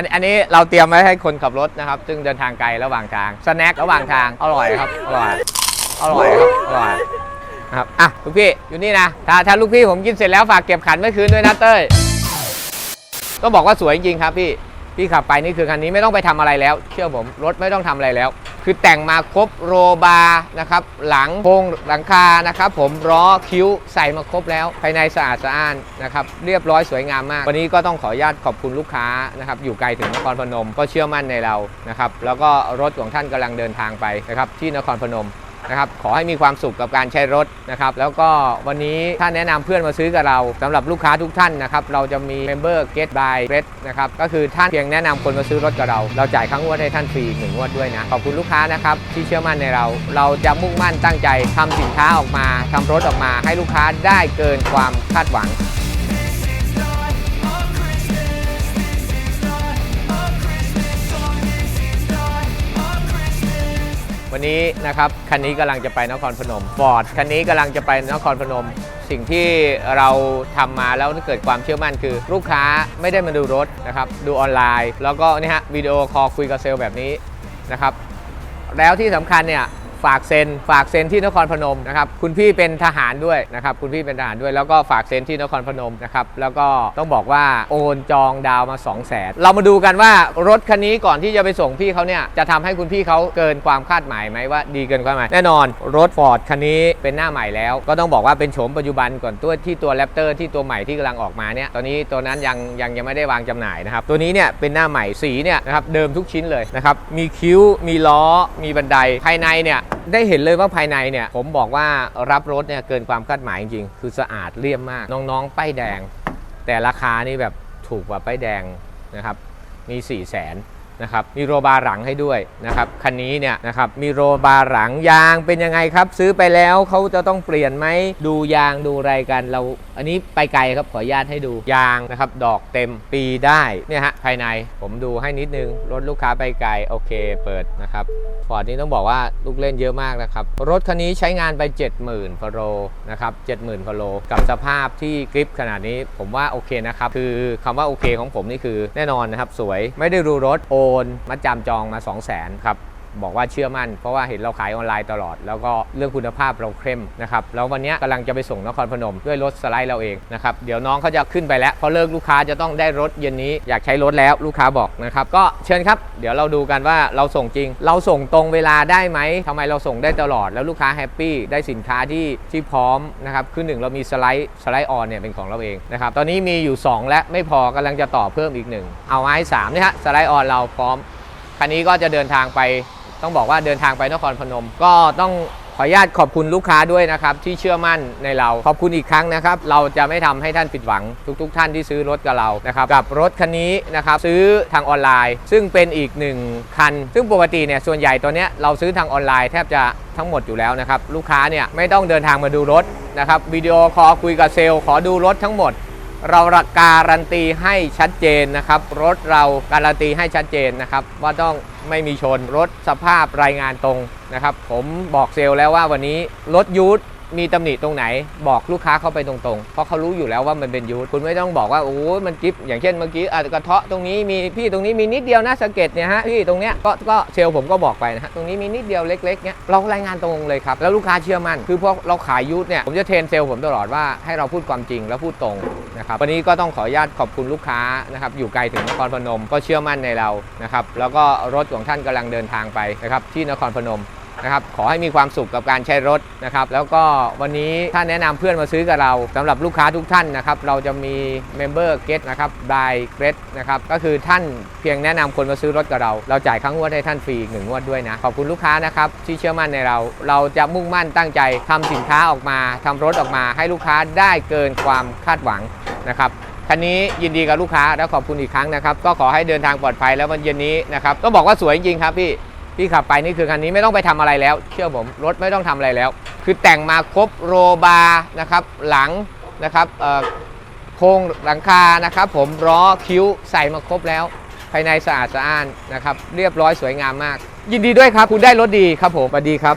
อันอันนี้เราเตรียมไว้ให้คนขับรถนะครับ ซึ่งเดินทางไกลระหว่างทาง สแน็คระหว่างทาง อร่อยครับ อร่อย อร่อยครับ อร่อยนะครับ อะลูกพี่อยู่นี่นะ ถ้าถ้าลูกพี่ผมกินเสร็จแล้วฝากเก็บขันเมื่อคืนด้วยนะเต้ยต้องบอกว่าสวยจริงครับพี่ พี่ขับไปนี่คือคันนี้ไม่ต้องไปทำอะไรแล้ว เชื่อผม รถไม่ต้องทำอะไรแล้ว คือแต่งมาครบโรบาร์นะครับหลังโครงหลังคานะครับผมล้อคิ้วใส่มาครบแล้ว ภายในสะอาดสะอ้านนะครับเรียบร้อยสวยงามมาก วันนี้ก็ต้องขออนุญาตขอบคุณลูกค้านะครับอยู่ไกลถึงนครพนมก็เชื่อมั่นในเรานะครับแล้วก็รถของท่านกำลังเดินทางไปนะครับที่นครพนม นะครับขอให้มีความสุขกับการใช้รถนะครับแล้วก็วันนี้ถ้าแนะนำเพื่อนมาซื้อกับเราสำหรับลูกค้าทุกท่านนะครับเราจะมี Member Get by Red นะครับก็คือท่านเพียงแนะนำคนมาซื้อรถกับเรา เราจ่ายครั้งงวดให้ท่านฟรีหนึ่งงวดด้วยนะขอบคุณลูกค้านะครับที่เชื่อมั่นในเรา เราจะมุ่งมั่นตั้งใจทำสินค้าออกมาทำรถออกมาให้ลูกค้าได้เกินความคาดหวัง วันนี้นะครับคันนี้กำลังจะไปนครพนมฟอร์ดคันนี้กำลังจะไปนครพนม สิ่งที่เราทำมาแล้วเกิดความเชื่อมั่นคือ ลูกค้าไม่ได้มาดูรถนะครับดูออนไลน์ แล้วก็นี่ฮะวิดีโอคอลคุยกับเซลล์แบบนี้นะครับแล้วที่สำคัญเนี่ย ฝากเซ็น ฝากเซ็นที่นครพนมนะครับคุณพี่เป็นทหารด้วยนะครับคุณพี่เป็นทหารด้วย แล้วก็ฝากเซ็นที่นครพนมนะครับแล้วก็ต้องบอกว่าโอนจองดาวมา 2 0 0แสนเรามาดูกันว่ารถคันนี้ก่อนที่จะไปส่งพี่เขาเนี่ยจะทำให้คุณพี่เขาเกินความคาดหมายไหมว่าดีเกินความหมายแน่นอนรถฟอร์ดคันนี้เป็นหน้าใหม่แล้ว ก็ต้องบอกว่าเป็นโฉมปัจจุบันก่อนตัวที่ตัวแรปเตอร์ที่ตัวใหม่ที่กำลังออกมาเนี่ยตอนนี้ตัวนั้นยังยังยังไม่ได้วางจำหน่ายนะครับตัวนี้เนี่ยเป็นหน้าใหม่สีเนี่ยนะครับเดิมทุกชิ้นเลยนะครับมีคิ้วมีล้อมีบันไดภายในเนี่ย ได้เห็นเลยว่าภายในเนี่ย ผมบอกว่ารับรถเนี่ยเกินความคาดหมายจริงๆ คือสะอาดเรียบมาก น้องๆ ป้ายแดง แต่ราคานี่แบบถูกกว่าป้ายแดงนะครับ มี 4 0 0แสน นะครับมีโรบาร์หลังให้ด้วยนะครับคันนี้เนี่ยนะครับมีโรบาร์หลังยางเป็นยังไงครับ ซื้อไปแล้วเขาจะต้องเปลี่ยนไหมดูยางดูอะไรกันเรา อันนี้ไปไกลครับขออนุญาตให้ดูยางนะครับดอกเต็มปีได้เนี่ยฮะภายในผมดูให้นิดนึงรถลูกค้าไปไกลโอเคเปิดนะครับฟอร์ดนี้ต้องบอกว่าลูกเล่นเยอะมากนะครับรถคันนี้ใช้งานไป 70,000ฟโรนะครับ70,000ฟโรกับสภาพที่กริปขนาดนี้ผมว่าโอเคนะครับคือคำว่าโอเคของผมนี่คือแน่นอนนะครับสวยไม่ได้รูรถโอนมาจำจองมา 2 0 0 0 0 0ครับ บอกว่าเชื่อมั่น เพราะว่าเห็นเราขายออนไลน์ตลอด แล้วก็เรื่องคุณภาพเราเข้มนะครับแล้ววันนี้กำลังจะไปส่งนครพนมด้วยรถสไลด์เราเองนะครับเดี๋ยวน้องเขาจะขึ้นไปแล้วพอเลิกลูกค้าจะต้องได้รถเย็นนี้อยากใช้รถแล้วลูกค้าบอกนะครับก็เชิญครับ เดี๋ยวเราดูกันว่าเราส่งจริง เราส่งตรงเวลาได้ไหมทำไมเราส่งได้ตลอด แล้วลูกค้าแฮปปี้ได้สินค้าที่ที่พร้อมนะครับคือหนึ่งเรามีสไลด์สไลด์ออนเนี่ยเป็นของเราเองนะครับตอนนี้มีอยู่ 2 และไม่พอกำลังจะต่อเพิ่มอีกหนึ่งเอาไว้สามนี่ฮะสไลด์ออนเราพร้อมคันนี้ก็จะเดินทางไป ต้องบอกว่าเดินทางไปนครพนม ก็ต้องขออนุญาตขอบคุณลูกค้าด้วยนะครับ ที่เชื่อมั่นในเรา ขอบคุณอีกครั้งนะครับ เราจะไม่ทำให้ท่านผิดหวัง ทุกๆท่านที่ซื้อรถกับเรานะครับกับรถคันนี้นะครับซื้อทางออนไลน์ ซึ่งเป็นอีกหนึ่งคัน ซึ่งปกติเนี่ยส่วนใหญ่ตัวเนี้ยเราซื้อทางออนไลน์แทบจะทั้งหมดอยู่แล้วนะครับลูกค้าเนี่ยไม่ต้องเดินทางมาดูรถนะครับวิดีโอคอลคุยกับเซลล์ขอดูรถทั้งหมด เราการันตีให้ชัดเจนนะครับ รถเราการันตีให้ชัดเจนนะครับ ว่าต้องไม่มีชนรถสภาพรายงานตรงนะครับ ผมบอกเซลล์แล้วว่าวันนี้รถยูท มีตำหนิตรงไหนบอกลูกค้าเข้าไปตรงๆ เพราะเขารู้อยู่แล้วว่ามันเป็นยูทคุณไม่ต้องบอกว่าโอ้มันกิฟอย่างเช่นเมื่อกี้อาจจะกระเทาะตรงนี้มีพี่ตรงนี้มีนิดเดียวนะสะเก็ดเนี่ยฮะพี่ตรงเนี้ยก็ก็เซลล์ผมก็บอกไปนะฮะตรงนี้มีนิดเดียวเล็กๆเนี้ยเรารายงานตรงเลยครับแล้วลูกค้าเชื่อมั่นคือพอเราขายยูทเนี่ยผมจะเทรนเซลล์ผมตลอดว่าให้เราพูดความจริงแล้วพูดตรงนะครับวันนี้ก็ต้องขออนุญาตขอบคุณลูกค้านะครับอยู่ไกลถึงนครพนมก็เชื่อมั่นในเรานะครับแล้วก็รถของท่านกำลังเดินทางไปนะครับที่นครพนม นะครับขอให้มีความสุขกับการใช้รถนะครับแล้วก็วันนี้ถ้าแนะนำเพื่อนมาซื้อกับเราสำหรับลูกค้าทุกท่านนะครับเราจะมี Member Get นะครับบายเกรดนะครับก็คือท่านเพียงแนะนำคนมาซื้อรถกับเรา เราจ่ายครั้งงวดให้ท่านฟรีหนึ่งงวดด้วยนะขอบคุณลูกค้านะครับที่เชื่อมั่นในเรา เราจะมุ่งมั่นตั้งใจทำสินค้าออกมาทำรถออกมาให้ลูกค้าได้เกินความคาดหวังนะครับคันนี้ยินดีกับลูกค้าและขอบคุณอีกครั้งนะครับ ก็ขอให้เดินทางปลอดภัยแล้ววันเย็นนี้นะครับต้องบอกว่าสวยจริงครับพี่ พี่ขับไปนี่คือคันนี้ไม่ต้องไปทำอะไรแล้ว เชื่อผมรถไม่ต้องทำอะไรแล้ว คือแต่งมาครบโรบาร์นะครับหลังนะครับเออโครงหลังคานะครับ ผมล้อคิ้วใส่มาครบแล้ว ภายในสะอาดสะอ้านนะครับ เรียบร้อยสวยงามมาก ยินดีด้วยครับ คุณได้รถดีครับผมสวัสดีครับ